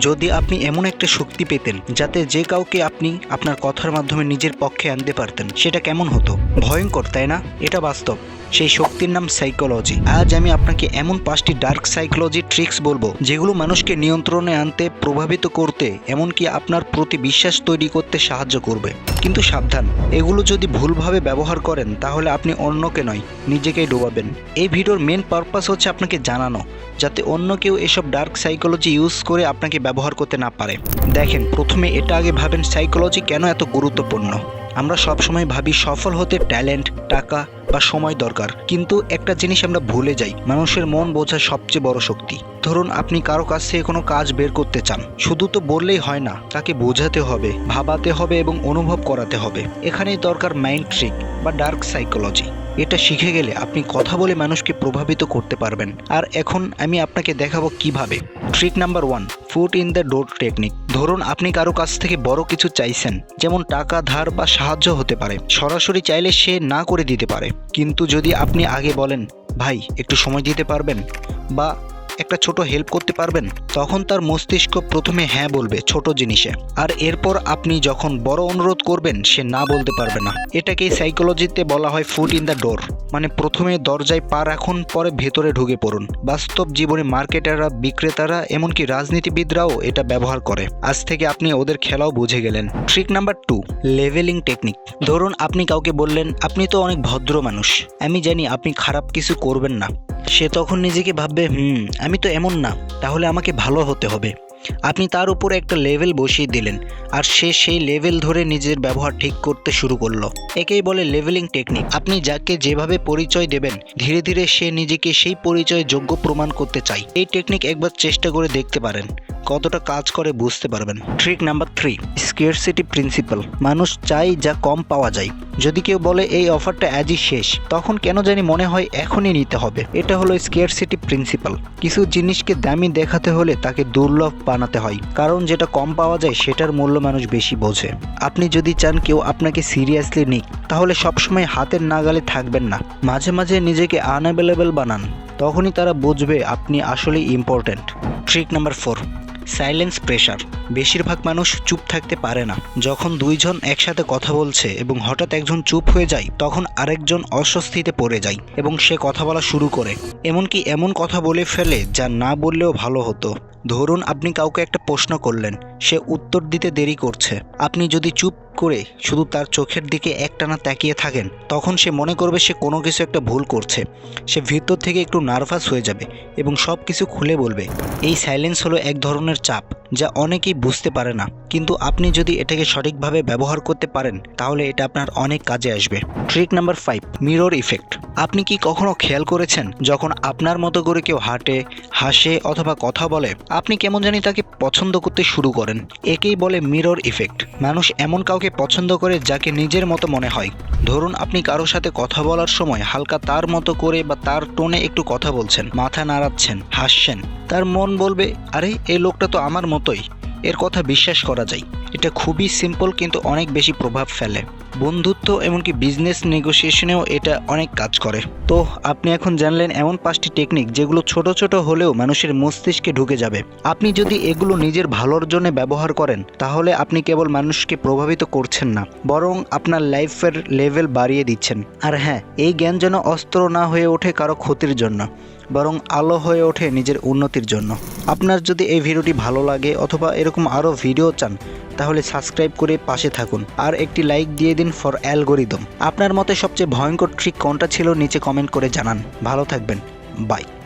যদি আপনি এমন একটা শক্তি পেতেন যাতে যে কাউকে আপনি আপনার কথার মাধ্যমে নিজের পক্ষে আনতে পারতেন, সেটা কেমন হতো? ভয়ঙ্কর, তাই না? এটা বাস্তব। সেই শক্তির নাম সাইকোলজি আজ আমি আপনাকে এমন পাঁচটি ডার্ক সাইকোলজি ট্রিক্স বলব, যেগুলো মানুষকে নিয়ন্ত্রণে আনতে, প্রভাবিত করতে, এমনকি আপনার প্রতি বিশ্বাস তৈরি করতে সাহায্য করবে। কিন্তু সাবধান, এগুলো যদি ভুলভাবে ব্যবহার করেন, তাহলে আপনি অন্যকে নয়, নিজেকেই ডোবাবেন। এই ভিডিওর মেন পারপাস হচ্ছে আপনাকে জানানো, যাতে অন্য কেউ এসব ডার্ক সাইকোলজি ইউজ করে আপনাকে ব্যবহার করতে না পারে। দেখেন, প্রথমে এটা আগে ভাবেন সাইকোলজি কেন এত গুরুত্বপূর্ণ। আমরা সবসময় ভাবি সফল হতে ট্যালেন্ট, টাকা বা সময় দরকার। কিন্তু একটা জিনিস আমরা ভুলে যাই, মানুষের মন বোঝা সবচেয়ে বড় শক্তি। ধরুন আপনি কারও কাছ থেকে কোনো কাজ বের করতে চান। শুধু তো বললেই হয় না, তাকে বোঝাতে হবে, ভাবাতে হবে এবং অনুভব করাতে হবে। এখানেই দরকার মাইন্ড ট্রিক বা ডার্ক সাইকোলজি এটা শিখে গেলে আপনি কথা বলে মানুষকে প্রভাবিত করতে পারবেন। আর এখন আমি আপনাকে দেখাবো কীভাবে। Trick number one foot in the door technique ধরুন, আপনি কারও কাছ থেকে বড় কিছু চাইছেন, যেমন টাকা, ধার বা সাহায্য হতে পারে। সরাসরি চাইলে সে না করে দিতে পারে। কিন্তু যদি আপনি আগে বলেন, ভাই, একটু সময় দিতে পারবেন? বা একটা ছোট হেল্প করতে পারবেন, তখন তার মস্তিষ্ক প্রথমে হ্যাঁ বলবে ছোট জিনিসে। আর এরপর আপনি যখন বড় অনুরোধ করবেন, সে না বলতে পারবে না। এটাকে সাইকোলজিতে বলা হয় ফুট ইন দ্য ডোর মানে প্রথমে দরজায় পা রাখুন, পরে ভেতরে ঢুকে পড়ুন। বাস্তব জীবনে মার্কেটাররা, বিক্রেতারা, এমনকি রাজনীতিবিদরাও এটা ব্যবহার করে। আজ থেকে আপনি ওদের খেলাও বুঝে গেলেন। Trick number two levelling technique ধরুন আপনি কাউকে বললেন, আপনি তো অনেক ভদ্র মানুষ। আমি জানি আপনি খারাপ কিছু করবেন না। সে তখন নিজেকে ভাববে, হুম, আমি তো এমন না, তাহলে আমাকে ভালো হতে হবে। আপনি তার উপরে একটা লেভেল বসিয়ে দিলেন, আর সে সেই লেভেল ধরে নিজের ব্যবহার ঠিক করতে শুরু করল। একেই বলে লেভেলিং টেকনিক। আপনি যাকে যেভাবে পরিচয় দেবেন, ধীরে ধীরে সে নিজেকে সেই পরিচয় যোগ্য প্রমাণ করতে চায়। এই টেকনিক একবার চেষ্টা করে দেখতে পারেন। কতটা কাজ করে বুঝতে পারবেন। Trick number three scarcity principle মানুষ চাই যা কম পাওয়া যায়। যদি কেউ বলে এই অফারটা আজই শেষ, তখন কেন জানি মনে হয় এখনই নিতে হবে। এটা হলো স্কেয়ারসিটি প্রিন্সিপাল কিছু জিনিসকে দামি দেখাতে হলে তাকে দুর্লভ বানাতে হয়। কারণ যেটা কম পাওয়া যায়, সেটার মূল্য মানুষ বেশি বোঝে। আপনি যদি চান কেউ আপনাকে সিরিয়াসলি নিক, তাহলে সবসময় হাতের নাগালে থাকবেন না। মাঝে মাঝে নিজেকে আনঅ্যাভেলেবেল বানান। তখনই তারা বুঝবে আপনি আসলেই important trick number four silence pressure বেশিরভাগ মানুষ চুপ থাকতে পারে না। যখন দুইজন একসাথে কথা বলছে এবং হঠাৎ একজন চুপ হয়ে যায়, তখন আরেকজন অস্বস্তিতে পড়ে যায় এবং সে কথা বলা শুরু করে। এমনকি এমন কথা বলে ফেলে যা না বললেও ভালো হতো। ধরুন আপনি কাউকে একটা প্রশ্ন করলেন। সে উত্তর দিতে দেরি করছে। আপনি যদি চুপ করে শুধু তার চোখের দিকে একটানা তাকিয়ে থাকেন, তখন সে মনে করবে সে কোনো কিছু একটা ভুল করছে। সে ভিতর থেকে একটু নার্ভাস হয়ে যাবে এবং সব কিছু খুলে বলবে, এই সাইলেন্স হলো এক ধরনের চাপ, যা অনেকেই বুঝতে পারে না। কিন্তু আপনি যদি এটাকে সঠিকভাবে ব্যবহার করতে পারেন, তাহলে এটা আপনার অনেক কাজে আসবে। Trick number five mirror effect আপনি কি কখনো খেয়াল করেছেন, যখন আপনার মতো করে কেউ হাঁটে, হাসে অথবা কথা বলে, আপনি কেমন জানি তাকে পছন্দ করতে শুরু করেন? একেই বলে মিরর ইফেক্ট মানুষ এমন কাউকে পছন্দ করে যাকে নিজের মতো মনে হয়। ধরুন, আপনি কারও সাথে কথা বলার সময় হালকা তার মতো করে বা তার টোনে একটু কথা বলছেন, মাথা নাড়াচ্ছেন, হাসছেন। তার মন বলবে, আরে এই লোকটা তো আমার মতোই। এর কথা বিশ্বাস করা যায়। এটা খুবই সিম্পল কিন্তু অনেক বেশি প্রভাব ফেলে। বন্ধুত্ব এমনকি বিজনেস নেগোসিয়েশনেও এটা অনেক কাজ করে। তো আপনি এখন জানলেন এমন পাঁচটি টেকনিক যেগুলো ছোট ছোট হলেও মানুষের মস্তিষ্কে ঢুকে যাবে। আপনি যদি এগুলো নিজের ভালোর জন্য ব্যবহার করেন, তাহলে আপনি কেবল মানুষকে প্রভাবিত করছেন না, বরং আপনার লাইফের লেভেল বাড়িয়ে দিচ্ছেন। আর হ্যাঁ এই জ্ঞান যেন অস্ত্র না হয়ে ওঠে কারও ক্ষতির জন্য, বরং আলো হয়ে ওঠে নিজের উন্নতির জন্য। আপনার যদি এই ভিডিওটি ভালো লাগে অথবা এরকম আরও ভিডিও চান তাহলে সাবস্ক্রাইব করে পাশে থাকুন আর একটি লাইক দিয়ে দিন ফর অ্যালগোরিদম। আপনার মতে সবচেয়ে ভয়ঙ্কর ট্রিক কোনটা ছিল? নিচে কমেন্ট করে জানান। ভালো থাকবেন। বাই।